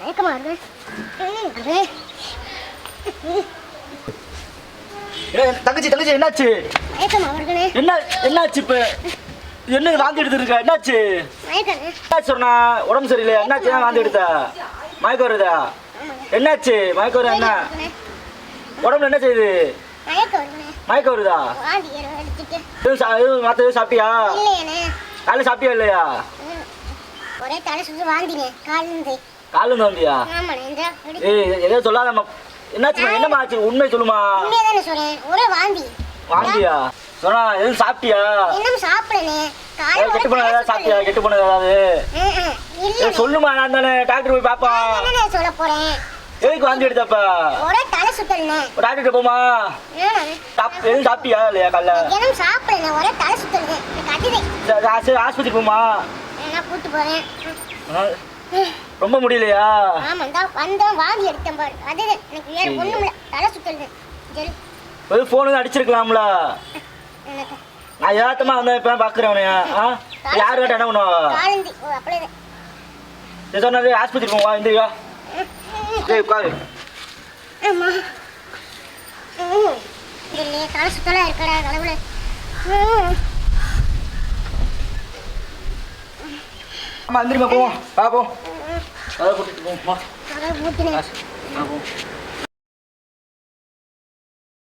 மயக்கமா இருக்கு தங்கச்சி தங்கச்சி என்னாச்சு? என்ன என்னாச்சு இப்ப? என்ன வாந்தி எடுத்துட்டு இருக்க என்னாச்சு என்னாச்சு சொன்னா? உடம்பு சரியில்லை என்னாச்சு? வாந்தி எடுத்த? மயக்கம் வருதா? என்னாச்சு? மயக்கம் வருதா என்ன. உடம்புல என்ன செய்யுது? மயக்கம் வருதா? எதுவும் எதுவும் மற்ற எதுவும் சாப்பிட்டியா? காலைல சாப்பிட்டியா இல்லையா. ஒரே தலை வாந்தினே காலிருந்து காலைல இருந்து. வந்தியா? ஏய் எதோ சொல்லாதம்மா. என்னாச்சுமா என்னம்மா ஆச்சு? உண்மை சொல்லுமா? உண்மையை தானே சொல்றேன். ஒரே வாந்தி. வாந்தியா? சொன்னா எதுவும் சாப்பிட்டியா? இன்னும் சாப்பிடனே ஏதாவது கெட்டு போனது? ஏதாவது சாப்பிட்டியா? கெட்டு போனது ஏதாவது? சொல்லுமா நான் தானே. டாக்டர் போய் பாப்போம் என்னண்ணே சொல்ல போறேன். எதுக்கு வாந்தி எடுத்தப்ப? ஒரே தலை சுத்தல்ண்ணே. டாக்டர் போமா? எதுவும் சாப்பிட்டியா இல்லையா காலைல? தினம் சாப்பிடனே ஒரே தலை எனக்கு அதுதே சரி, ஆஸ்பத்திரி போமா கூட்டு போறேன். ரொம்ப முடியலையா? ஆமா இந்த வந்தோம் வாந்தி எடுத்தேன் பாரு. அதுதான் எனக்கு வேற ஒண்ணும் இல்ல தலை சுத்தல்ண்ணே சரி ஒரு ஃபோனு அடிச்சிருக்கலாம்ல. நான் ஏத்தமா வந்தேன் இப்போ பார்க்குறேன் அவனைய யார் கேட்ட என்ன பண்ணுவா? அப்படியே சரி சொன்னது ஆஸ்பத்திரி போவா இந்தியா சரி உட்காரு. ஆமா ம். இல்லையே தலை சுத்தலா இருக்கடா கடவுளே. ஆமா எந்திரிமா போவோம் பார்ப்போம் அதை கூட்டிட்டு போவோம் வா.